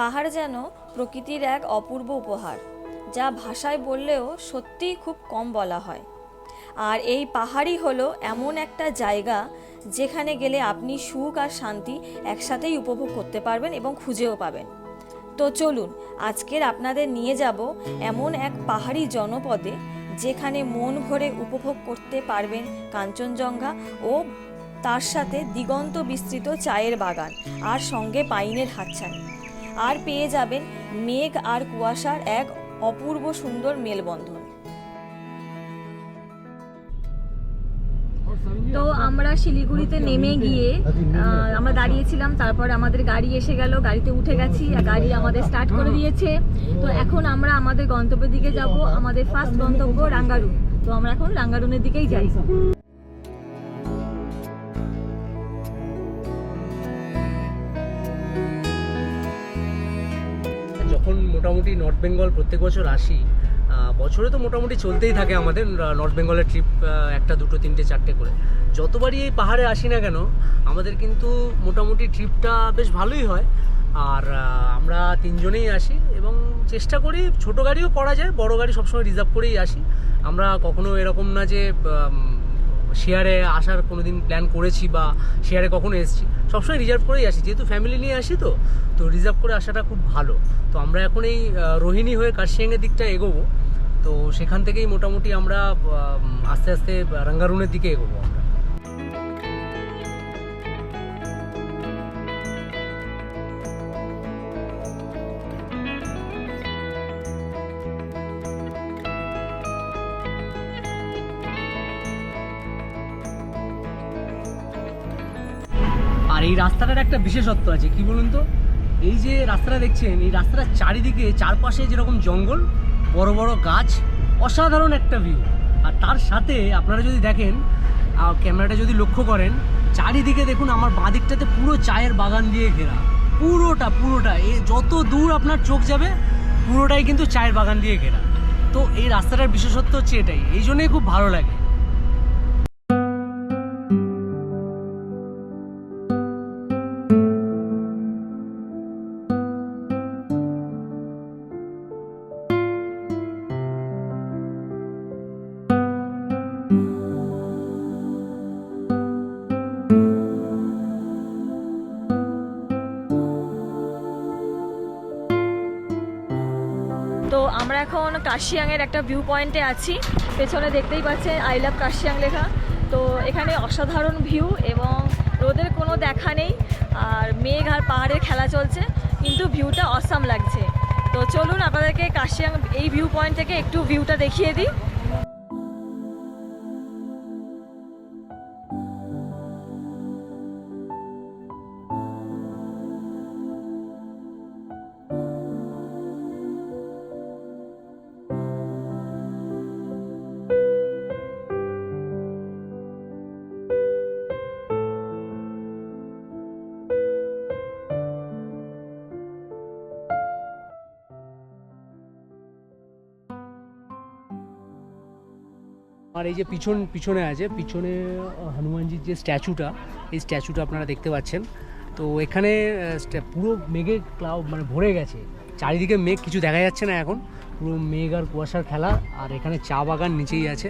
পাহাড় যেন প্রকৃতির এক অপূর্ব উপহার, যা ভাষায় বললেও সত্যিই খুব কম বলা হয়। আর এই পাহাড়ই হলো এমন একটা জায়গা যেখানে গেলে আপনি সুখ আর শান্তি একসাথেই উপভোগ করতে পারবেন এবং খুঁজেও পাবেন। তো চলুন, আজকের আপনাদের নিয়ে যাব এমন এক পাহাড়ি জনপদে যেখানে মন ভরে উপভোগ করতে পারবেন কাঞ্চনজঙ্ঘা ও তার সাথে দিগন্ত বিস্তৃত চায়ের বাগান আর সঙ্গে পাইনের হাতছানি। আর পেয়ে যাবেন মেঘ আর কুয়াশার এক অপূর্ব সুন্দর মেলবন্ধন। তো আমরা শিলিগুড়িতে নেমে গিয়ে আমরা দাঁড়িয়েছিলাম, তারপর আমাদের গাড়ি এসে গেল, গাড়িতে উঠে গেছি, আর গাড়ি আমাদের স্টার্ট করে দিয়েছে। তো এখন আমরা আমাদের গন্তব্যের দিকে যাব, আমাদের ফার্স্ট গন্তব্য রাঙ্গারুন। তো আমরা এখন রাঙ্গারুনের দিকেই যাই। নর্থ বেঙ্গল প্রত্যেক বছর আসি বছরে তো মোটামুটি চলতেই থাকে আমাদের নর্থ বেঙ্গলের ট্রিপ একটা, দুটো, তিনটে, চারটে করে। যতবারই এই পাহাড়ে আসি না কেন, আমাদের কিন্তু মোটামুটি ট্রিপটা বেশ ভালোই হয়। আর আমরা তিনজনেই আসি এবং চেষ্টা করি ছোট গাড়িও করা যায়, বড় গাড়ি সবসময় রিজার্ভ করেই আসি। আমরা কখনো এরকম না যে শেয়ারে আসার কোনো দিন প্ল্যান করেছি বা শেয়ারে কখনো এসেছি, সবসময় রিজার্ভ করেই আসি। যেহেতু ফ্যামিলি নিয়ে আসি তো তো রিজার্ভ করে আসাটা খুব ভালো। তো আমরা এখন এই রোহিণী হয়ে কার্শিয়াংয়ের দিকটা এগোবো। তো সেখান থেকেই মোটামুটি আমরা আস্তে আস্তে রাঙ্গারুনের দিকে এগোবো আমরা। এই রাস্তাটার একটা বিশেষত্ব আছে, কি বলুন তো? এই যে রাস্তাটা দেখছেন, এই রাস্তাটার চারিদিকে, চারপাশে যেরকম জঙ্গল, বড় বড় গাছ, অসাধারণ একটা ভিউ আর তার সাথে আপনারা যদি দেখেন ক্যামেরাটা যদি লক্ষ্য করেন, চারিদিকে দেখুন আমার বাঁ দিকটাতে পুরো চায়ের বাগান দিয়ে ঘেরা। পুরোটা পুরোটা, এ যত দূর আপনার চোখ যাবে, পুরোটাই কিন্তু চায়ের বাগান দিয়ে ঘেরা। তো এই রাস্তাটার বিশেষত্ব হচ্ছে এটাই। এই জন্যই খুব ভালো লাগে। আমরা এখন কাশিয়াংয়ের একটা ভিউ পয়েন্টে আছি। পেছনে দেখতেই পাচ্ছেন আই লাভ কাশিয়াং লেখা। তো এখানে অসাধারণ ভিউ এবং রোদের কোনো দেখা নেই, আর মেঘ আর পাহাড়ের খেলা চলছে, কিন্তু ভিউটা অসাম লাগছে। তো চলুন, আপনাদেরকে কাশিয়াং এই ভিউ পয়েন্ট থেকে একটু ভিউটা দেখিয়ে দিই। আর এই যে পিছন, পিছনে আছে, পিছনে হনুমানজির যে স্ট্যাচুটা, এই স্ট্যাচুটা আপনারা দেখতে পাচ্ছেন। তো এখানে পুরো মেঘে ক্লাউড মানে ভরে গেছে। চারিদিকে মেঘ, কিছু দেখা যাচ্ছে না এখন। পুরো মেঘ আর কুয়াশার খেলা, আর এখানে চা বাগান নিচেই আছে।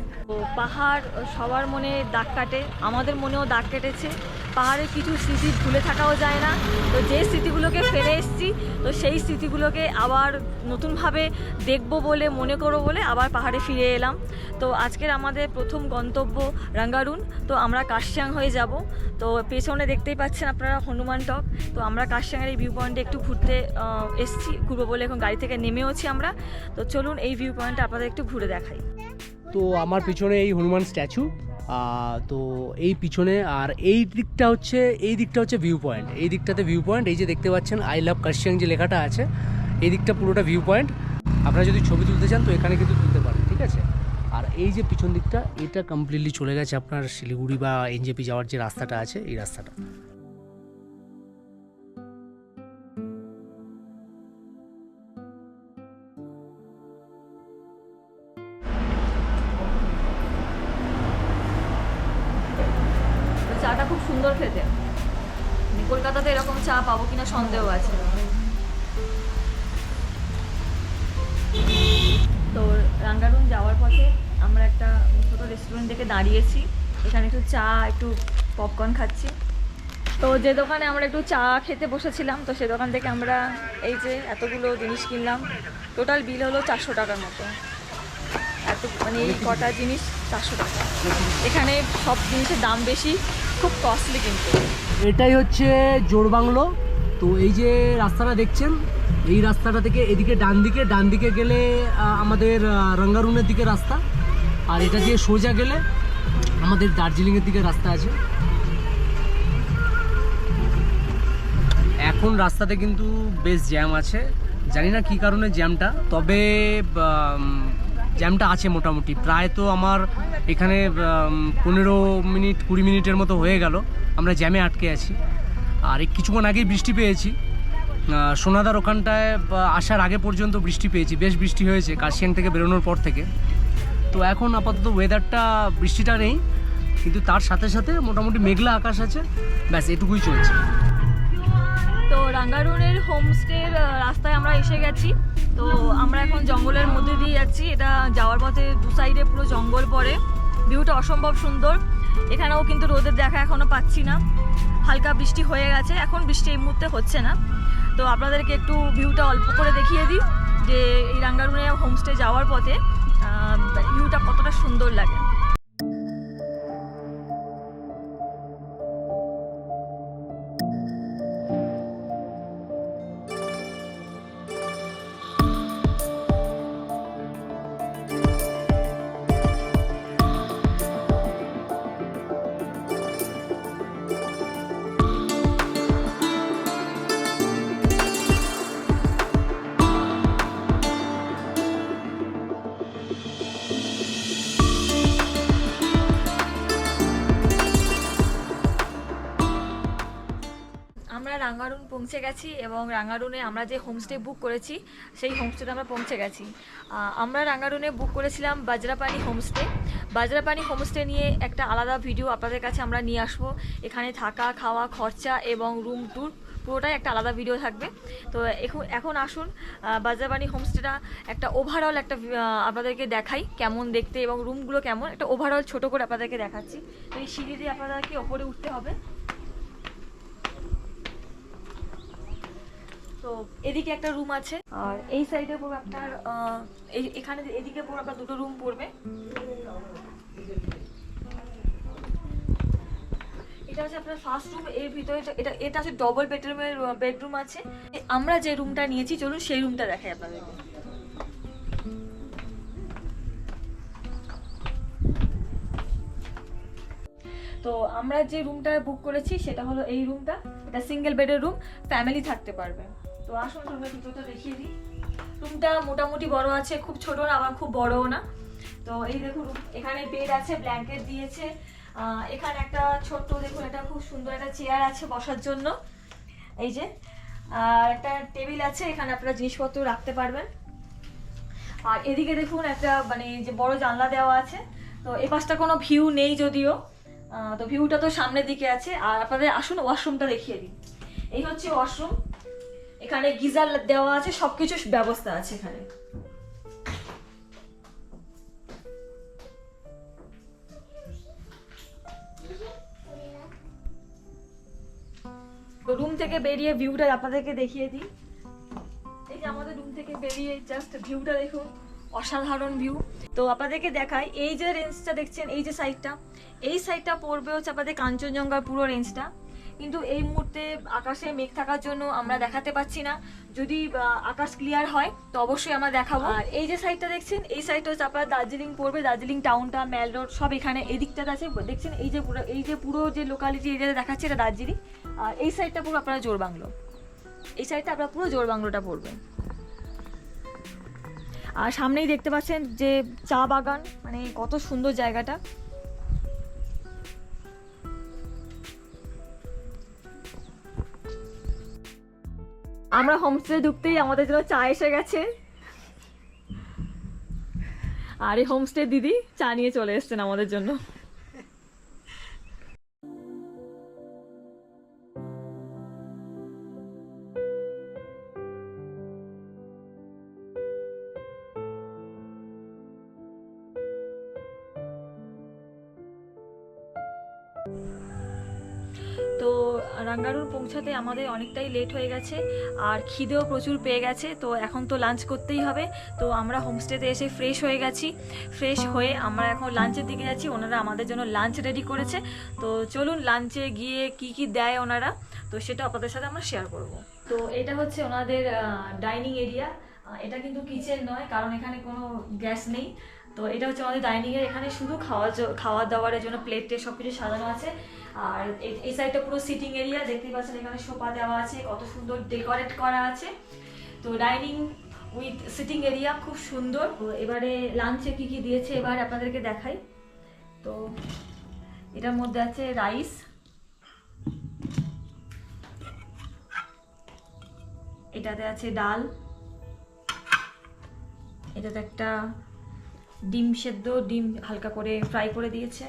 পাহাড় সবার মনে দাগ কাটে, আমাদের মনেও দাগ কেটেছে। পাহাড়ের কিছু স্মৃতি ভুলে থাকাও যায় না। তো যে স্মৃতিগুলোকে ফেলে এসেছি, তো সেই স্মৃতিগুলোকে আবার নতুনভাবে দেখব বলে, মনে করো বলে আবার পাহাড়ে ফিরে এলাম। তো আজকের আমাদের প্রথম গন্তব্য রাঙ্গারুন। তো আমরা কাশিয়াং হয়ে যাব। তো পেছনে দেখতেই পাচ্ছেন আপনারা হনুমান টক। তো আমরা কাশিয়াংয়ের এই ভিউ পয়েন্টে একটু ঘুরতে এসেছি, ঘুরবো বলে এখন গাড়ি থেকে নেমেওছি আমরা। তো চলুন এই ভিউ পয়েন্টটা আপনাদের একটু ঘুরে দেখাই। তো আমার পিছনে এই হনুমান স্ট্যাচু তো এই পিছনে আর এই দিকটা হচ্ছে, এই দিকটা হচ্ছে ভিউ পয়েন্ট এই দিকটাতে ভিউ পয়েন্ট এই যে দেখতে পাচ্ছেন আই লাভ কার্শিয়াং যে লেখাটা আছে, এই দিকটা পুরোটা ভিউ পয়েন্ট আপনারা যদি ছবি তুলতে চান, তো এখানে কিন্তু তুলতে পারেন, ঠিক আছে? আর এই যে পিছন দিকটা, এটা কমপ্লিটলি চলে গেছে আপনার শিলিগুড়ি বা এনজেপি যাওয়ার যে রাস্তাটা আছে, এই রাস্তাটা। সন্দেহ আছে। তো রাঙ্গারুন যাওয়ার পথে আমরা একটা ছোটো রেস্টুরেন্ট থেকে দাঁড়িয়েছি। এখানে একটু চা, একটু পপকর্ন খাচ্ছি। তো যে দোকানে আমরা একটু চা খেতে বসেছিলাম, তো সে দোকান থেকে আমরা এই যে এতগুলো জিনিস কিনলাম টোটাল বিল হলো চারশো টাকার মতো। এত মানে এই কটা জিনিস চারশো টাকা। এখানে সব জিনিসের দাম বেশি, খুব কস্টলি কিন্তু। এটাই হচ্ছে জোরবাংলো তো এই যে রাস্তাটা দেখছেন, এই রাস্তাটা থেকে এদিকে ডান দিকে ডান দিকে গেলে আমাদের রঙ্গারুনের দিকে রাস্তা, আর এটা দিয়ে সোজা গেলে আমাদের দার্জিলিংয়ের দিকে রাস্তা আছে। এখন রাস্তাতে কিন্তু বেশ জ্যাম আছে। জানি না কী কারণে জ্যামটা, তবে জ্যামটা আছে মোটামুটি। প্রায় তো আমার এখানে পনেরো মিনিট, কুড়ি মিনিটের মতো হয়ে গেল। আমরা জ্যামে আটকে আছি। আর কিছুক্ষণ আগেই বৃষ্টি পেয়েছি। সোনাদার ওখানটায় আসার আগে পর্যন্ত বৃষ্টি পেয়েছি। বেশ বৃষ্টি হয়েছে কাশিয়াং থেকে বেরোনোর পর থেকে। তো এখন আপাতত ওয়েদারটা বৃষ্টিটা নেই, কিন্তু তার সাথে সাথে মোটামুটি মেঘলা আকাশ আছে। ব্যাস, এটুকুই চলছে। তো রাঙ্গারুনের হোমস্টের রাস্তায় আমরা এসে গেছি। তো আমরা এখন জঙ্গলের মধ্যে দিয়ে যাচ্ছি। এটা যাওয়ার পথে দু সাইডে পুরো জঙ্গল পড়ে। ভিউটা অসম্ভব সুন্দর। এখানেও কিন্তু রোদের দেখা এখনও পাচ্ছি না। হালকা বৃষ্টি হয়ে গেছে, এখন বৃষ্টি এই মুহূর্তে হচ্ছে না। তো আপনাদেরকে একটু ভিউটা অল্প করে দেখিয়ে দিই, যে এই রাঙ্গারুনে হোমস্টে যাওয়ার পথে ভিউটা কতটা সুন্দর লাগে। রাঙ্গারুন পৌঁছে গেছি এবং রাঙ্গারুনে আমরা যে হোমস্টে বুক করেছি, সেই হোমস্টেতে আমরা পৌঁছে গেছি। আমরা রাঙ্গারুনে বুক করেছিলাম বাজরাপানি হোমস্টে বাজরাপানি হোমস্টে নিয়ে একটা আলাদা ভিডিও আপনাদের কাছে আমরা নিয়ে আসব। এখানে থাকা, খাওয়া, খরচা এবং রুম ট্যুর পুরোটাই একটা আলাদা ভিডিও থাকবে। তো এখন এখন আসুন বাজরাপানি হোমস্টেটা একটা ওভারঅল একটা আপনাদেরকে দেখাই কেমন দেখতে এবং রুমগুলো কেমন। একটা ওভারঅল ছোট করে আপনাদেরকে দেখাচ্ছি। তো এই সিঁড়ি দিয়ে আপনাদেরকে ওপরে উঠতে হবে। তো এদিকে একটা রুম আছে। আর এই সাইডে পড়বে আপনার এখানে এদিকে পড়বে আপনার দুটো রুম পড়বে। এটা হচ্ছে আপনার ফার্স্ট রুম এর ভিতরে এটা এটা হচ্ছে ডবল বেডরুমের বেডরুম আছে। আমরা যে রুমটা নিয়েছি, চলুন সেই রুমটা দেখাই আপনাদেরকে। তো আমরা যে রুমটা বুক করেছি, সেটা হলো এই রুমটা এটা সিঙ্গেল বেডের রুম ফ্যামিলি থাকতে পারবে। তো আসুন রুমের ভিতরটা দেখিয়ে দিই। রুমটা মোটামুটি বড় আছে, খুব ছোট না, আবার খুব বড়ও না। তো এই দেখুন, এখানে বেড আছে ব্ল্যাঙ্কেট দিয়েছে। এখানে একটা ছোট্ট, দেখুন এটা খুব সুন্দর একটা চেয়ার আছে বসার জন্য। এই যে, আর একটা টেবিল আছে, এখানে আপনারা জিনিসপত্র রাখতে পারবেন। আর এদিকে দেখুন, একটা মানে যে বড় জানলা দেওয়া আছে। তো এ পাশটা কোনো ভিউ নেই যদিও। তো ভিউটা তো সামনের দিকে আছে। আর আপনাদের আসুন ওয়াশরুমটা দেখিয়ে দিন এই হচ্ছে ওয়াশরুম এখানে গিজার দেওয়া আছে, সবকিছু ব্যবস্থা আছে এখানে। রুম থেকে বেরিয়ে ভিউটা আপনাদেরকে দেখিয়ে দিই। এই যে আমাদের রুম থেকে বেরিয়ে জাস্ট ভিউটা দেখুন, অসাধারণ ভিউ তো আপনাদেরকে দেখাই, এই যে রেঞ্জটা দেখছেন, এই যে সাইডটা এই সাইডটা পড়বে হচ্ছে আপনাদের কাঞ্চনজঙ্ঘার পুরো রেঞ্জটা কিন্তু এই মুহূর্তে আকাশে মেঘ থাকার জন্য আমরা দেখাতে পাচ্ছি না। যদি আকাশ ক্লিয়ার হয়, তো অবশ্যই আমরা দেখাবো। আর এই যে সাইডটা দেখছেন, এই সাইডটা হচ্ছে আপনার দার্জিলিং পড়বে। দার্জিলিং টাউনটা ম্যাল রোড সব এখানে এই দিকটাতে আছে। দেখছেন, এই যে পুরো, এই যে পুরো যে লোকালিটি এরিয়াতে দেখাচ্ছে, এটা দার্জিলিং। আর এই সাইডটা পুরো আপনারা জোরবাংলো এই সাইডটা আপনার পুরো জোরবাংলোটা পড়বে। আর সামনেই দেখতে পাচ্ছেন যে চা বাগান মানে কত সুন্দর জায়গাটা। আমরা হোমস্টে ঢুকতেই আমাদের জন্য চা এসে গেছে। আর এই হোমস্টে দিদি, চা নিয়ে চলে এসছেন আমাদের জন্য। পৌঁছাতে আমাদের অনেকটাই লেট হয়ে গেছে, আর খিদেও প্রচুর পেয়ে গেছে, তো এখন তো লাঞ্চ করতেই হবে, তো আমরা হোমস্টেতে এসে ফ্রেশ হয়ে গেছি ফ্রেশ হয়ে আমরা এখন লাঞ্চের দিকে যাচ্ছি, ওনারা আমাদের জন্য লাঞ্চ রেডি করেছে, তো চলুন লাঞ্চে গিয়ে কি কি দেয় ওনারা, তো সেটা আপনাদের সাথে আমরা শেয়ার করব। তো এটা হচ্ছে ওনাদের ডাইনিং এরিয়া এটা কিন্তু কিচেন নয়, কারণ এখানে কোনো গ্যাস নেই, তো এটা হচ্ছে আমাদের ডাইনিং এর এখানে শুধু খাওয়া খাওয়া দাওয়ারের জন্য প্লেট সব কিছু সাজানো আছে আর এই- সাইডটা পুরো সিটিং এরিয়া দেখতেই পাচ্ছেন এখানে সোফা দেওয়া আছে, কত সুন্দর ডেকোরেট করা আছে। তো ডাইনিং উইথ সিটিং এরিয়া খুব সুন্দর। এবারে লাঞ্চে কি কি দিয়েছে এবার আপনাদেরকে দেখাই। তো এটার মধ্যে আছে রাইস এটাতে আছে ডাল। এটাতে একটা ডিম সেদ্ধ, ডিম হালকা করে ফ্রাই করে দিয়েছে।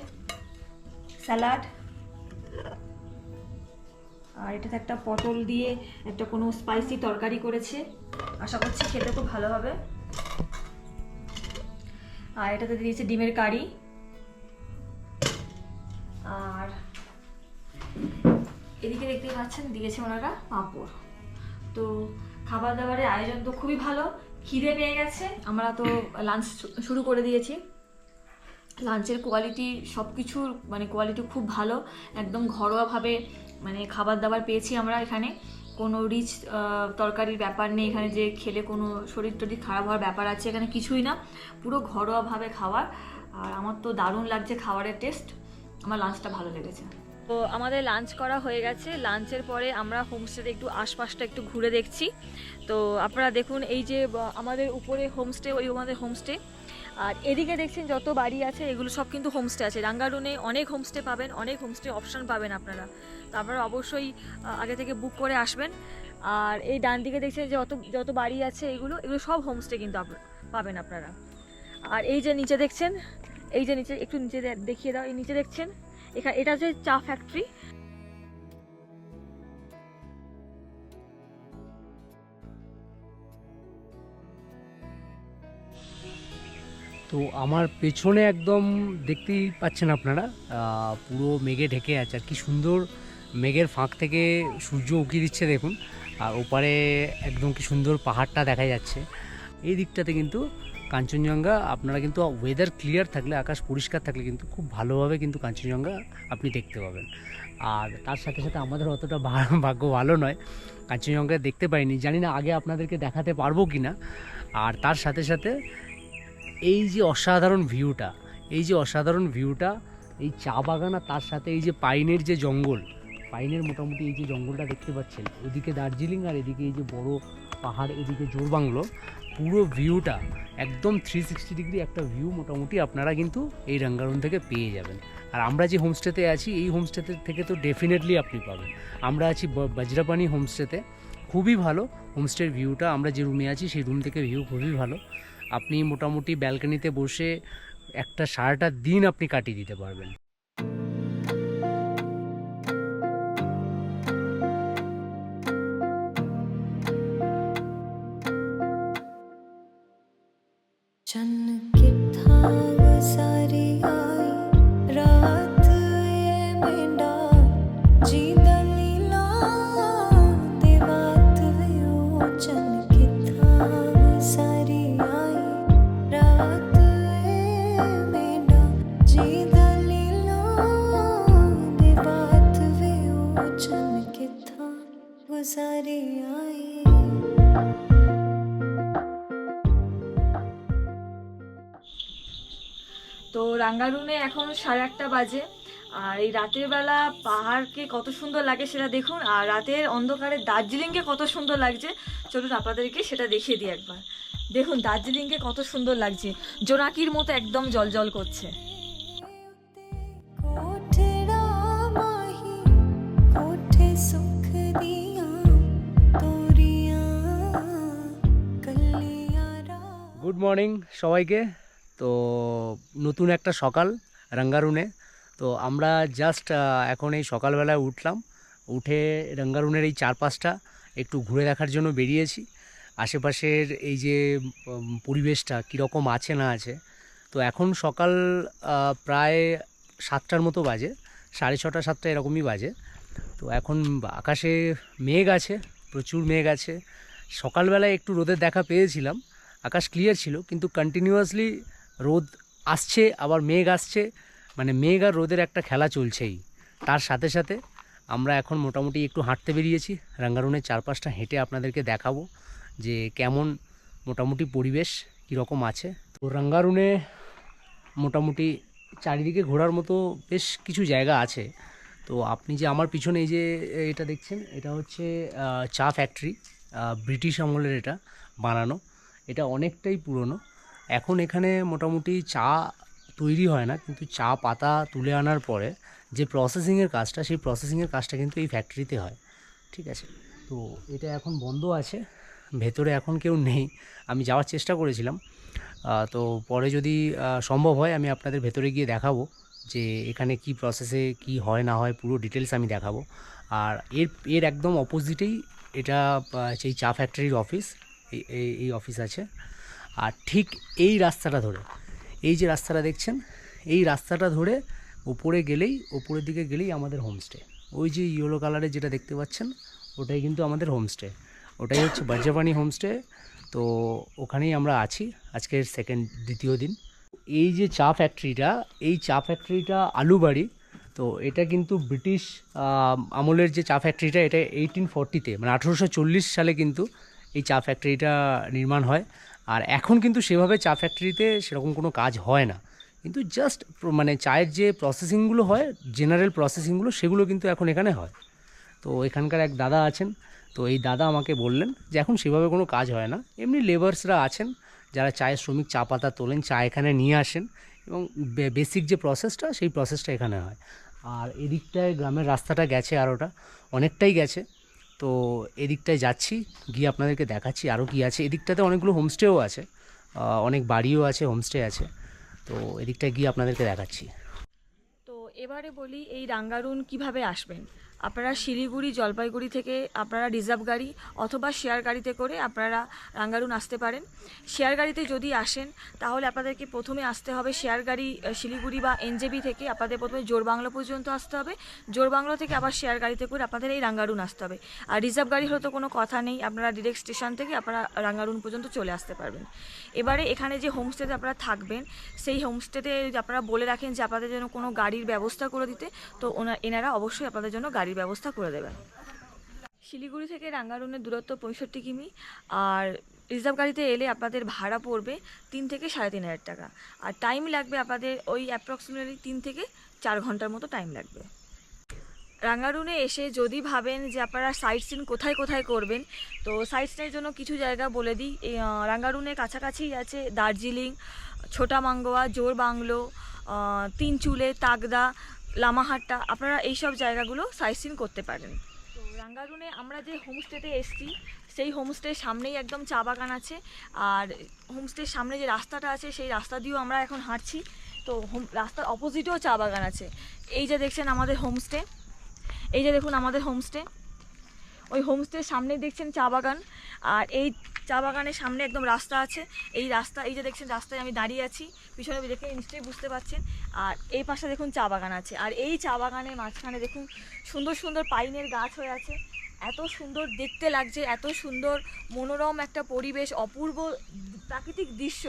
স্যালাড আর এটাতে একটা পটল দিয়ে একটা কোনো স্পাইসি তরকারি করেছে। আশা করছি খেতে খুব ভালো হবে। আর এটাতে দিয়েছে ডিমের কারি। আর এদিকে দেখতেই পাচ্ছেন, দিয়েছে ওনারা পাঁপড়। তো খাবার দাবারের আয়োজন তো খুবই ভালো। খিদে পেয়ে গেছে। আমরা তো লাঞ্চ শুরু করে দিয়েছি। লাঞ্চের কোয়ালিটি সব কিছুর মানে কোয়ালিটি খুব ভালো। একদম ঘরোয়াভাবে মানে খাবার দাবার পেয়েছি আমরা এখানে। কোনো রিচ তরকারির ব্যাপার নেই এখানে যে খেলে কোনো শরীর টরীর খারাপ হওয়ার ব্যাপার আছে এখানে কিছুই না। পুরো ঘরোয়াভাবে খাওয়ার। আর আমার তো দারুণ লাগছে খাবারের টেস্ট আমার লাঞ্চটা ভালো লেগেছে। তো আমাদের লাঞ্চ করা হয়ে গেছে। লাঞ্চের পরে আমরা হোমস্টেতে একটু আশপাশটা একটু ঘুরে দেখছি। তো আপনারা দেখুন, এই যে, আমাদের উপরে হোমস্টে ওই আমাদের হোমস্টে আর এদিকে দেখছেন যত বাড়ি আছে, এগুলো সব কিন্তু হোমস্টে আছে। রাঙ্গারুনে অনেক হোমস্টে পাবেন, অনেক হোমস্টে অপশন পাবেন আপনারা। তো আপনারা অবশ্যই আগে থেকে বুক করে আসবেন। আর এই ডান দিকে দেখছেন যে যত যত বাড়ি আছে এগুলো এগুলো সব হোমস্টে কিন্তু পাবেন আপনারা। আর এই যে নিচে দেখছেন, এই যে নিচে, একটু নিচে দেখিয়ে দাও, এই নিচে দেখছেন এখানে এটা হচ্ছে চা ফ্যাক্টরি তো আমার পেছনে একদম দেখতেই পাচ্ছেন আপনারা পুরো মেঘে ঢেকে আছে আর কি সুন্দর মেঘের ফাঁক থেকে সূর্য উঁকি দিচ্ছে দেখুন, আর ওপারে একদম কি সুন্দর পাহাড়টা দেখা যাচ্ছে। এই দিকটাতে কিন্তু কাঞ্চনজঙ্ঘা, আপনারা কিন্তু ওয়েদার ক্লিয়ার থাকলে, আকাশ পরিষ্কার থাকলে কিন্তু খুব ভালোভাবে কিন্তু কাঞ্চনজঙ্ঘা আপনি দেখতে পাবেন। আর তার সাথে সাথে আমাদের অতটা ভাগ্য ভালো নয়, কাঞ্চনজঙ্ঘা দেখতে পাইনি, জানি না আগে আপনাদেরকে দেখাতে পারব কি না আর তার সাথে সাথে এই যে অসাধারণ ভিউটা, এই যে অসাধারণ ভিউটা, এই চা বাগান আর তার সাথে এই যে পাইনের যে জঙ্গল, পাইনের মোটামুটি এই যে জঙ্গলটা দেখতে পাচ্ছেন, ওদিকে দার্জিলিং আর এদিকে এই যে বড় পাহাড়, এদিকে জোরবাংলো পুরো ভিউটা একদম থ্রি সিক্সটি ডিগ্রি একটা ভিউ মোটামুটি আপনারা কিন্তু এই রাঙ্গারুন থেকে পেয়ে যাবেন। আর আমরা যে হোমস্টেতে আছি, এই হোমস্টেতে থেকে তো ডেফিনেটলি আপনি পাবেন। আমরা আছি বজ্রাপানি হোমস্টেতে খুবই ভালো হোমস্টের ভিউটা আমরা যে রুমে আছি, সেই রুম থেকে ভিউ খুবই ভালো। আপনি মোটামুটি ব্যালকানিতে বসে একটা সারাটা দিন আপনি কাটিয়ে দিতে পারবেন। chân গাঙ্গারুনে এখন সাড়ে আটটা বাজে। আর এই রাতের বেলা পাহাড়কে কত সুন্দর লাগে সেটা দেখুন, আর রাতের অন্ধকারে দার্জিলিংকে কত সুন্দর লাগছে। চলুন আপনাদেরকে সেটা দেখিয়ে দিই একবার। দেখুন, দার্জিলিংকে কত সুন্দর লাগছে। জোনাকির মতো একদম জলজল করছে। গুড মর্নিং সবাইকে। তো নতুন একটা সকাল রাঙ্গারুনে। তো আমরা জাস্ট এখন এই সকালবেলায় উঠলাম, উঠে রাঙ্গারুনের এই চারপাশটা একটু ঘুরে দেখার জন্য বেরিয়েছি। আশেপাশের এই যে পরিবেশটা কীরকম আছে না আছে। তো এখন সকাল প্রায় সাতটার মতো বাজে, সাড়ে ছটা, সাতটা এরকমই বাজে। তো এখন আকাশে মেঘ আছে, প্রচুর মেঘ আছে। সকালবেলায় একটু রোদের দেখা পেয়েছিলাম, আকাশ ক্লিয়ার ছিল, কিন্তু কন্টিনিউয়াসলি রোদ আসছে, আবার মেঘ আসছে। মানে মেঘ আর রোদের একটা খেলা চলছেই। তার সাথে সাথে আমরা এখন মোটামুটি একটু হাঁটতে বেরিয়েছি। রাঙ্গারুনের চারপাশটা হেঁটে আপনাদেরকে দেখাবো যে কেমন মোটামুটি পরিবেশ, কীরকম আছে। তো রাঙ্গারুনে মোটামুটি চারিদিকে ঘোরার মতো বেশ কিছু জায়গা আছে। তো আপনি যে আমার পিছনে এই যে এটা দেখছেন, এটা হচ্ছে চা ফ্যাক্টরি ব্রিটিশ আমলের এটা বানানো। এটা অনেকটাই পুরনো। এখন এখানে মোটামুটি চা তৈরি হয় না, কিন্তু চা পাতা তুলে আনার পরে যে প্রসেসিংয়ের কাজটা, সেই প্রসেসিংয়ের কাজটা কিন্তু এই ফ্যাক্টরিতে হয়, ঠিক আছে? তো এটা এখন বন্ধ আছে, ভেতরে এখন কেউ নেই, আমি যাওয়ার চেষ্টা করেছিলাম। তো পরে যদি সম্ভব হয় আমি আপনাদের ভেতরে গিয়ে দেখাবো যে এখানে কি প্রসেসে কি হয় না হয়, পুরো ডিটেলস আমি দেখাবো। আর এর এর একদম অপোজিটেই এটা সেই চা ফ্যাক্টরির অফিস এই অফিস আছে। আর ঠিক এই রাস্তাটা ধরে, এই যে রাস্তাটা দেখছেন, এই রাস্তাটা ধরে উপরে গেলেই, উপরের দিকে গেলেই আমাদের হোমস্টে ওই যে ইয়েলো কালারের যেটা দেখতে পাচ্ছেন, ওটাই কিন্তু আমাদের হোমস্টে ওটাই হচ্ছে বজ্রপাণি হোমস্টে তো ওখানেই আমরা আছি, আজকের সেকেন্ড দ্বিতীয় দিন। এই যে চা ফ্যাক্টরিটা এই চা ফ্যাক্টরিটা আলুবাড়ি, তো এটা কিন্তু ব্রিটিশ আমলের যে চা ফ্যাক্টরিটা এটা এইটিন ফর্টিতে মানে আঠেরোশো চল্লিশ সালে কিন্তু এই চা ফ্যাক্টরিটা নির্মাণ হয়। আর এখন কিন্তু সেভাবে চা ফ্যাক্টরিতে সেরকম কোনো কাজ হয় না। কিন্তু জাস্ট মানে চায়ের যে প্রসেসিংগুলো হয় জেনারেল প্রসেসিংগুলো সেগুলো কিন্তু এখন এখানে হয়। তো এখানকার এক দাদা আছেন, তো এই দাদা আমাকে বললেন যে এখন সেভাবে কোনো কাজ হয় না। এমনি লেবার্সরা আছেন, যারা চায়ের শ্রমিক চা পাতা তোলেন, চা এখানে নিয়ে আসেন এবং বেসিক যে প্রসেসটা সেই প্রসেসটা এখানে হয়। আর এদিকটায় গ্রামের রাস্তাটা গেছে আর ওটা অনেকটাই গেছে। তো এদিকটায় যাচ্ছি, গিয়ে আপনাদেরকে দেখাচ্ছি আরও কি আছে। এদিকটাতে অনেকগুলো হোমস্টেও আছে অনেক বাড়িও আছে হোমস্টে আছে। তো এদিকটায় গিয়ে আপনাদেরকে দেখাচ্ছি। তো এবারে বলি এই রাঙ্গারুন কীভাবে আসবেন? আপনারা শিলিগুড়ি, জলপাইগুড়ি থেকে আপনারা রিজার্ভ গাড়ি অথবা শেয়ার গাড়িতে করে আপনারা রাঙ্গারুন আসতে পারেন। শেয়ার গাড়িতে যদি আসেন, তাহলে আপনাদেরকে প্রথমে আসতে হবে শেয়ার গাড়ি শিলিগুড়ি বা এনজেবি থেকে আপনাদের প্রথমে জোরবাংলা পর্যন্ত আসতে হবে। জোরবাংলা থেকে আবার শেয়ার গাড়িতে করে আপনাদের এই রাঙ্গারুন আসতে হবে। আর রিজার্ভ গাড়ি হলে তো কোনো কথা নেই, আপনারা ডিরেক্ট স্টেশন থেকে আপনারা রাঙ্গারুন পর্যন্ত চলে আসতে পারবেন। এবারে এখানে যে হোমস্টেতে আপনারা থাকবেন, সেই হোমস্টেতে যদি আপনারা বলে রাখেন যে আপনাদের জন্য কোনো গাড়ির ব্যবস্থা করে দিতে, তো ওনা, এনারা অবশ্যই আপনাদের জন্য গাড়ির ব্যবস্থা করে দেবেন। শিলিগুড়ি থেকে রাঙ্গারুনের দূরত্ব পঁয়ষট্টি কিমি, আর রিজার্ভ গাড়িতে এলে আপনাদের ভাড়া পড়বে তিন থেকে সাড়ে তিন হাজার টাকা। আর টাইম লাগবে আপনাদের ওই অ্যাপ্রক্সিমেটলি তিন থেকে চার ঘণ্টার মতো টাইম লাগবে। রাঙ্গারুনে এসে যদি ভাবেন যে আপনারা সাইট সিন কোথায় কোথায় করবেন, তো সাইট সিনের জন্য কিছু জায়গা বলে দিই। রাঙ্গারুনের কাছাকাছিই আছে দার্জিলিং ছোটা মাঙ্গোয়া জোর বাংলো তিনচুলে, তাগদা লামাহাট্টা, আপনারা এইসব জায়গাগুলো সাইসিন করতে পারেন। তো রাঙ্গারুনে আমরা যে হোমস্টেতে এসছি, সেই হোমস্টের সামনেই একদম চা বাগান আছে। আর হোমস্টের সামনে যে রাস্তাটা আছে, সেই রাস্তা দিয়েও আমরা এখন হাঁটছি। তো হোম রাস্তার অপোজিটেও চা বাগান আছে। এই যে দেখছেন আমাদের হোমস্টে এই যে দেখুন আমাদের হোমস্টে ওই হোমস্টের সামনে দেখছেন চা বাগান। আর এই চা বাগানের সামনে একদম রাস্তা আছে। এই রাস্তা, এই যে দেখছেন রাস্তায় আমি দাঁড়িয়ে আছি, পিছনে দেখে নিশ্চয়ই বুঝতে পারছেন আর এই পাশে দেখুন চা বাগান আছে। আর এই চা বাগানের মাঝখানে দেখুন সুন্দর সুন্দর পাইনের গাছ হয়ে আছে। এত সুন্দর দেখতে লাগছে, এত সুন্দর মনোরম একটা পরিবেশ, অপূর্ব প্রাকৃতিক দৃশ্য,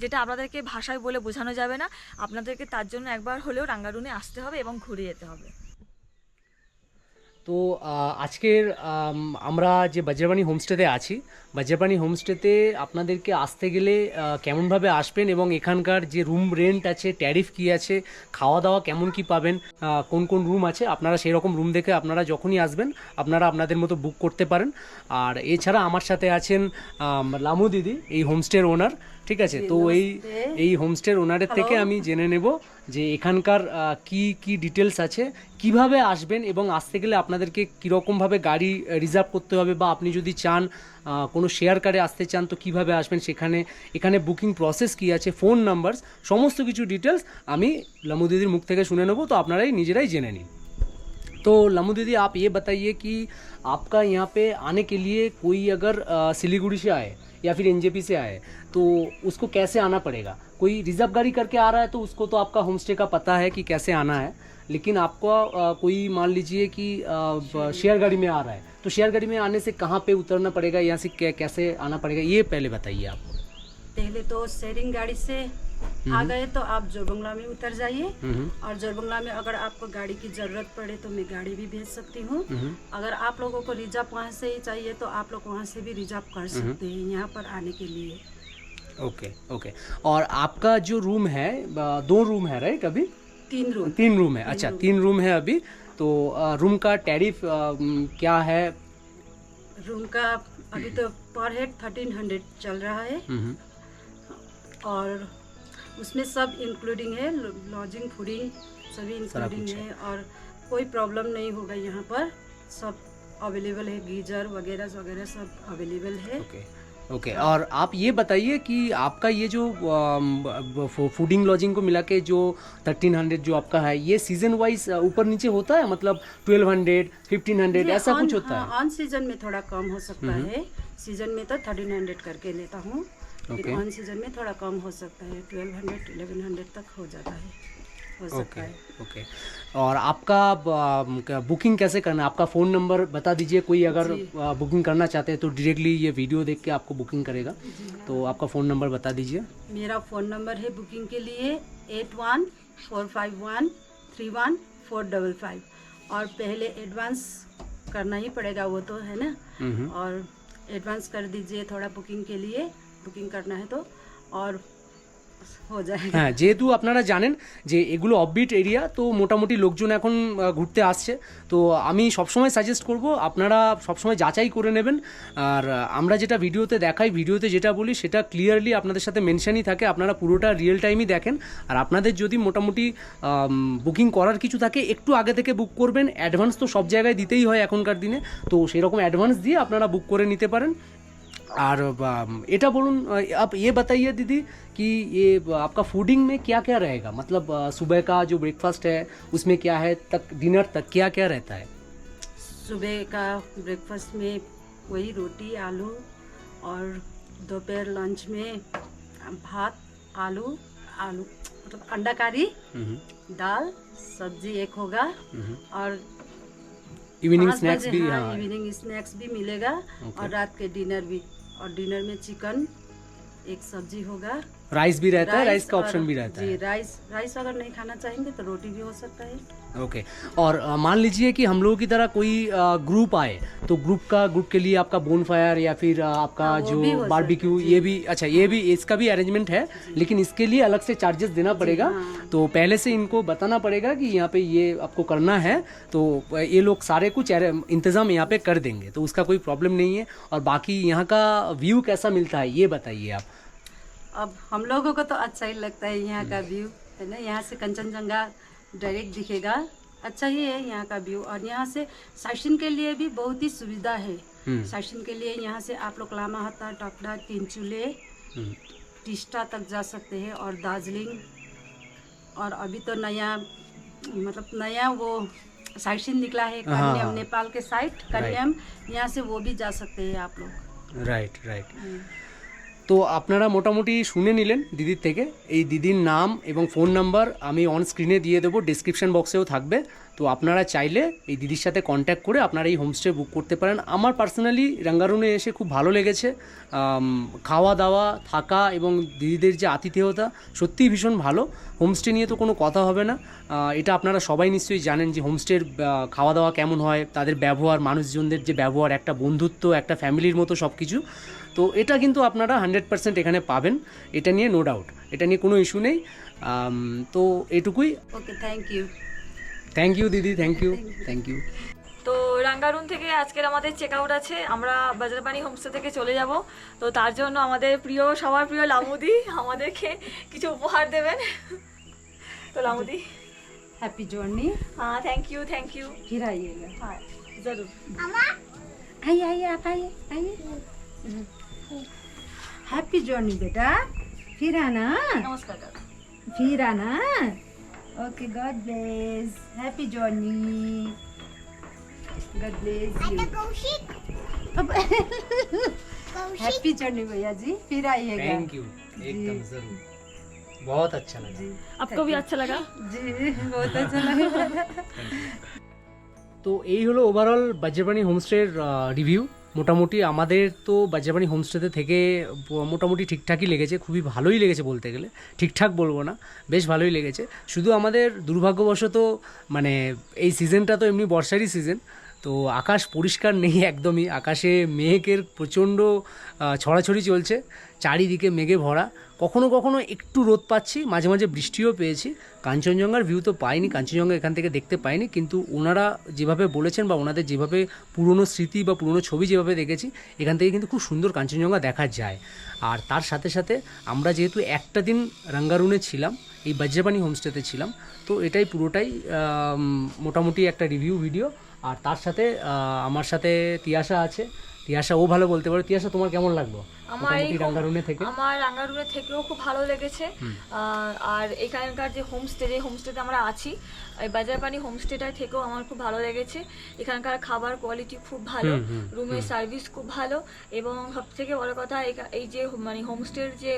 যেটা আপনাদেরকে ভাষায় বলে বোঝানো যাবে না। আপনাদেরকে তার জন্য একবার হলেও রাঙ্গারুনে আসতে হবে এবং ঘুরে যেতে হবে। তো আজকের আমরা যে বজ্রবাণী হোমস্টেতে আছি, বজ্রবাণী হোমস্টেতে আপনাদেরকে আসতে গেলে কেমনভাবে আসবেন এবং এখানকার যে রুম রেন্ট আছে, ট্যারিফ কি আছে খাওয়া দাওয়া কেমন কি পাবেন কোন কোন রুম আছে, আপনারা সেই রকম রুম দেখে আপনারা যখনই আসবেন, আপনারা আপনাদের মতো বুক করতে পারেন। আর এছাড়া আমার সাথে আছেন লামু দিদি, এই হোমস্টের ওনার। ঠিক আছে তো এই এই হোমস্টের ওনারের থেকে আমি জেনে নেব যে এখানকার আহ, কি কি ডিটেলস আছে কিভাবে আসবেন এবং আসতে গেলে আপনাদেরকে কীরকমভাবে গাড়ি রিজার্ভ করতে হবে বা আপনি যদি চান আহ, কোনো শেয়ার কারে আসতে চান তো কিভাবে আসবেন সেখানে এখানে বুকিং প্রসেস কি আছে ফোন নাম্বার সমস্ত কিছু ডিটেলস আমি লামু দিদির মুখ থেকে শুনে নেব তো আপনারাই নিজেরাই জেনে নিন तो लमू दीदी आप ये बताइए कि आपका यहाँ पे आने के लिए कोई अगर अ, सिलीगुड़ी से आए या फिर एनजेपी से आए तो उसको कैसे आना पड़ेगा? कोई रिज़र्व गाड़ी करके आ रहा है तो उसको तो आपका होम स्टे का पता है कि कैसे आना है। लेकिन आपको कोई मान लीजिए कि शेयर गाड़ी में आ रहा है तो शेयर गाड़ी में आने से कहाँ पे उतरना पड़ेगा? यहाँ से कैसे आना पड़ेगा? ये पहले बताइए आप। पहले तो शेयरिंग गाड़ी से आ गए तो आप जोरबंगला में उतर जाइए। हम्म, और जोरबंगला में अगर आपको गाड़ी की ज़रूरत पड़े तो मैं गाड़ी भी भेज सकती हूँ। हम्म, अगर आप लोगों को रिज़र्व वहाँ से ही चाहिए तो आप लोग वहाँ से भी रिज़र्व कर सकते हैं यहाँ पर आने के लिए। Okay okay. और आपका जो रूम है दो रूम है राइट अभी? तीन रूम। तीन रूम है अच्छा तीन रूम है अभी। तो रूम का टैरिफ क्या है? रूम का अभी तो पर हेड थर्टीन हंड्रेड चल रहा है। हम्म, और उसमें सब इंक्लूडिंग है लॉजिंग फूडिंग सभी इंक्लूडिंग है। है। और कोई प्रॉब्लम नहीं होगा यहाँ पर। सब अवेलेबल है गीजर वगैरह वगैरह सब अवेलेबल है। ओके ओके और आप ये बताइए कि आपका ये जो फूडिंग लॉजिंग को मिला के जो थर्टीन हंड्रेड जो आपका है ये सीज़न वाइज ऊपर नीचे होता है? मतलब ट्वेल्व हंड्रेड फिफ्टीन हंड्रेड ऐसा on- कुछ होता हाँ, है ऑन सीज़न में थोड़ा कम हो सकता है। सीज़न में तो थर्टीन हंड्रेड करके लेता हूँ। Okay. ऑन सीज़न में थोड़ा कम हो सकता है। ट्वेल्व हंड्रेड इलेवन हंड्रेड तक हो जाता है। हो सकता ओके है। ओके। और आपका बुकिंग कैसे करना है? आपका फ़ोन नंबर बता दीजिए कोई अगर बुकिंग करना चाहते हैं तो डायरेक्टली ये वीडियो देख के आपको बुकिंग करेगा। तो आपका फ़ोन नंबर बता दीजिए। मेरा फ़ोन नंबर है बुकिंग के लिए eight one four five one three one four double five और पहले एडवांस करना ही पड़ेगा वो तो है ना? और एडवांस कर दीजिए थोड़ा बुकिंग के लिए। बुकिंग करना है तो। और हो হ্যাঁ যেহেতু আপনারা জানেন যে এগুলো অফবিট এরিয়া তো মোটামুটি লোকজন এখন ঘুরতে আসছে। তো আমি সবসময় সাজেস্ট করব, আপনারা সবসময় যাচাই করে নেবেন। আর আমরা যেটা ভিডিওতে দেখাই ভিডিওতে যেটা বলি, সেটা ক্লিয়ারলি আপনাদের সাথে মেনশনই থাকে। আপনারা পুরোটা রিয়েল টাইমই দেখেন। আর আপনাদের যদি মোটামুটি বুকিং করার কিছু থাকে, একটু আগে থেকে বুক করবেন। অ্যাডভান্স তো সব জায়গায় দিতেই হয় এখনকার দিনে। তো সেরকম অ্যাডভান্স দিয়ে আপনারা বুক করে নিতে পারেন। और एटा बोलून आप ये बताइए दीदी कि ये आपका फूडिंग में क्या क्या रहेगा? मतलब सुबह का जो ब्रेकफास्ट है उसमें क्या है तक डिनर तक क्या क्या रहता है? सुबह का ब्रेकफास्ट में वही रोटी आलू और दोपहर लंच में भात आलू आलू मतलब अंडा करी हम्म, दाल सब्ज़ी एक होगा हम्म। और इवनिंग स्नैक्स भी हाँ हाँ। इवनिंग स्नैक्स भी मिलेगा ओके। और रात के डिनर भी। और डिनर में चिकन एक सब्ज़ी होगा। राइस भी रहता है राइस का ऑप्शन भी रहता है। जी राइस राइस अगर नहीं खाना चाहेंगे तो रोटी भी हो सकता है। ओके और मान लीजिए कि हम लोगों की तरह कोई ग्रुप आए तो ग्रुप का ग्रुप के लिए आपका बोन फायर या फिर आपका हाँ, जो बारबेक्यू ये भी अच्छा ये भी इसका भी अरेंजमेंट है लेकिन इसके लिए अलग से चार्जेस देना पड़ेगा। हाँ। तो पहले से इनको बताना पड़ेगा कि यहाँ पे ये आपको करना है तो ये लोग सारे कुछ इंतज़ाम यहाँ पे कर देंगे तो उसका कोई प्रॉब्लम नहीं है। और बाकी यहाँ का व्यू कैसा मिलता है ये बताइए आप। अब हम लोगों को तो अच्छा ही लगता है यहाँ का व्यू है ना? यहाँ से कंचनजंगा डायरेक्ट दिखेगा। अच्छा ही है यहाँ का व्यू। और यहाँ से शासन के लिए भी बहुत ही सुविधा है। हम्म। शासन के लिए यहाँ से आप लोग लामा हता टकड़ा तिनचुले हम्म। टिस्टा तक जा सकते हैं और दार्जिलिंग। और अभी तो नया मतलब नया वो साइडसिन निकला है हाँ, हाँ, कन्याम हाँ। नेपाल के साइड कन्याम। यहाँ से वो भी जा सकते हैं आप लोग। Right right hmm. তো আপনারা মোটামুটি শুনে নিলেন দিদির থেকে। এই দিদির নাম এবং ফোন নাম্বার আমি অন স্ক্রিনে দিয়ে দেবো ডিসক্রিপশন বক্সেও থাকবে। তো আপনারা চাইলে এই দিদির সাথে কন্ট্যাক্ট করে আপনারা এই হোমস্টে বুক করতে পারেন। আমার পার্সোনালি রাঙ্গারুনে এসে খুব ভালো লেগেছে। খাওয়া দাওয়া, থাকা এবং দিদিদের যে আতিথেয়তা সত্যিই ভীষণ ভালো। হোমস্টে নিয়ে তো কোনো কথা হবে না। এটা আপনারা সবাই নিশ্চয়ই জানেন যে হোমস্টের খাওয়া দাওয়া কেমন হয়, তাদের ব্যবহার, মানুষজনদের যে ব্যবহার, একটা বন্ধুত্ব, একটা ফ্যামিলির মতো সব কিছু তো এটা কিন্তু আপনারা হান্ড্রেড পার্সেন্ট এখানে পাবেন। এটা নিয়ে নো ডাউট এটা নিয়ে কোনো ইস্যু নেই। তো এটুকুই। Okay thank you thank you দিদি থ্যাংক ইউ থ্যাংক ইউ তো রাঙ্গারুন থেকে আজকের আমাদের চেক আউট আছে। আমরা বাজারবাণী হোমস্টে থেকে চলে যাব। তো তার জন্য আমাদের প্রিয় সবার প্রিয় লামুদি আমাদেরকে কিছু উপহার দেবেন। তো লামুদি। হ্যাপি জার্নি হ্যাঁ থ্যাংক ইউ থ্যাংক ইউ ফির হ্যাঁ জরুর। আইয়ে আই আই আই আই हैप्पी जर्नी बेटा फिर आना নমস্কার দাদা फिर आना okay god bless happy journey god bless you happy journey भैया जी फिर आइएगा থ্যাংক ইউ একদম জরুর बहुत अच्छा लगा जी आपको भी अच्छा लगा जी बहुत अच्छा लगा তো এই হলো ওভারঅল বাজ্যবাণী হোমস্টের রিভিউ মোটামুটি আমাদের তো বাজ্যবাণী হোমস্টেতে থেকে মোটামুটি ঠিকঠাকই লেগেছে, খুবই ভালোই লেগেছে বলতে গেলে। ঠিকঠাক বলব না, বেশ ভালোই লেগেছে। শুধু আমাদের দুর্ভাগ্যবশত মানে এই সিজনটা তো এমনি বর্ষারই সিজন তো আকাশ পরিষ্কার নেই একদমই। আকাশে মেঘের প্রচণ্ড ছড়াছড়ি চলছে, চারিদিকে মেঘে ভরা। কখনো কখনো একটু রোদ পাচ্ছি, মাঝে মাঝে বৃষ্টিও পেয়েছি। কাঞ্চনজঙ্ঘার ভিউ তো পাইনি, কাঞ্চনজঙ্ঘা এখান থেকে দেখতে পাইনি, কিন্তু ওনারা যেভাবে বলেছেন বা ওনাদের যেভাবে পুরনো স্মৃতি বা পুরনো ছবি যেভাবে দেখেছি, এখান থেকে কিন্তু খুব সুন্দর কাঞ্চনজঙ্ঘা দেখা যায়। আর তার সাথে সাথে আমরা যেহেতু একটা দিন রাঙ্গারুনে ছিলাম, এই বজ্রবাণী হোমস্টেতে ছিলাম, তো এটাই পুরোটাই মোটামুটি একটা রিভিউ ভিডিও আর তার সাথে আমার সাথে তিয়াশা আছে। তিয়াশা ও ভালো বলতে পারে। তিয়াশা তোমার কেমন লাগল? আমার রাঙ্গারুনে থেকে? আমার রাঙ্গারুনে থেকেও খুব ভালো লেগেছে। আর এখানকার যে হোমস্টে যে হোমস্টেতে আমরা আছি এই বাজারপানি হোমস্টেটায় থেকেও আমার খুব ভালো লেগেছে। এখানকার খাবার কোয়ালিটি খুব ভালো। রুমের সার্ভিস খুব ভালো। এবং সব থেকে বড় কথা এই যে মানে হোমস্টের যে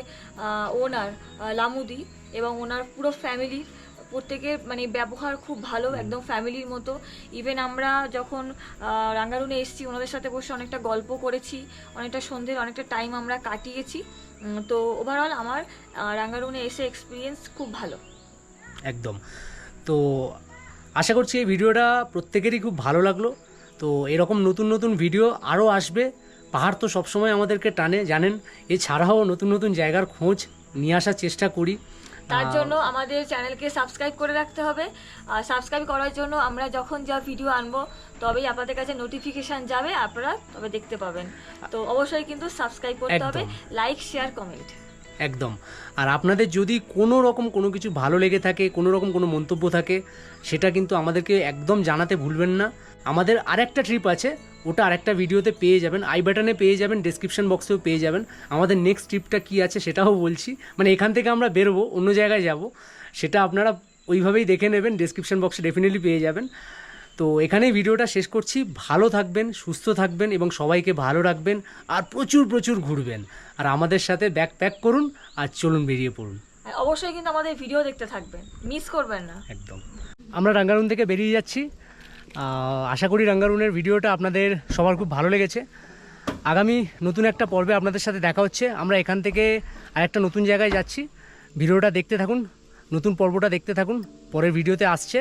ওনার লামুদি এবং ওনার পুরো ফ্যামিলির প্রত্যেকের মানে ব্যবহার খুব ভালো একদম ফ্যামিলির মতো। ইভেন আমরা যখন রাঙ্গারুনে এসেছি ওনাদের সাথে বসে অনেকটা গল্প করেছি অনেকটা সন্ধ্যের অনেকটা টাইম আমরা কাটিয়েছি। তো ওভারঅল আমার রাঙ্গারুনে এসে এক্সপিরিয়েন্স খুব ভালো। একদম। তো আশা করছি এই ভিডিওটা প্রত্যেকেরই খুব ভালো লাগল। তো এরকম নতুন নতুন ভিডিও আরও আসবে। পাহাড় তো সবসময় আমাদেরকে টানে জানেন। এছাড়াও নতুন নতুন জায়গার খোঁজ নিয়ে আসার চেষ্টা করি। তার জন্য আমাদের চ্যানেলকে সাবস্ক্রাইব করে রাখতে হবে। আর সাবস্ক্রাইব করার জন্য আমরা যখন যা ভিডিও আনব তবেই আপনাদের কাছে নোটিফিকেশন যাবে আপনারা তবে দেখতে পাবেন। তো অবশ্যই কিন্তু সাবস্ক্রাইব করতে হবে লাইক শেয়ার কমেন্ট একদম। আর আপনাদের যদি কোনো রকম কোনো কিছু ভালো লেগে থাকে কোনো রকম কোনো মন্তব্য থাকে সেটা কিন্তু আমাদেরকে একদম জানাতে ভুলবেন না। আমাদের আরেকটা ট্রিপ আছে ওটা আরেকটা ভিডিওতে পেয়ে যাবেন আই বাটনে পেয়ে যাবেন ডেসক্রিপশন বক্সেও পেয়ে যাবেন। আমাদের নেক্সট ট্রিপটা কী আছে সেটাও বলছি। মানে এখান থেকে আমরা বেরোবো অন্য জায়গায় যাব। সেটা আপনারা ওইভাবেই দেখে নেবেন ডেসক্রিপশন বক্সে ডেফিনেটলি পেয়ে যাবেন। তো এখানেই ভিডিওটা শেষ করছি। ভালো থাকবেন সুস্থ থাকবেন এবং সবাইকে ভালো রাখবেন আর প্রচুর প্রচুর ঘুরবেন। আর আমাদের সাথে ব্যাক প্যাক করুন আর চলুন বেরিয়ে পড়ুন। অবশ্যই কিন্তু আমাদের ভিডিও দেখতে থাকবেন। মিস করবেন না। একদম। আমরা রাঙ্গারুন থেকে বেরিয়ে যাচ্ছি। আশা করি রাঙ্গারুনের ভিডিওটা আপনাদের সবার খুব ভালো লেগেছে। আগামী নতুন একটা পর্বে আপনাদের সাথে দেখা হচ্ছে। আমরা এখান থেকে আরেকটা নতুন জায়গায় যাচ্ছি। ভিডিওটা দেখতে থাকুন, নতুন পর্বটা দেখতে থাকুন, পরের ভিডিওতে আসছে।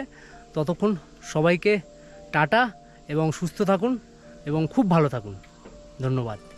ততক্ষণ সবাইকে টাটা এবং সুস্থ থাকুন এবং খুব ভালো থাকুন। ধন্যবাদ।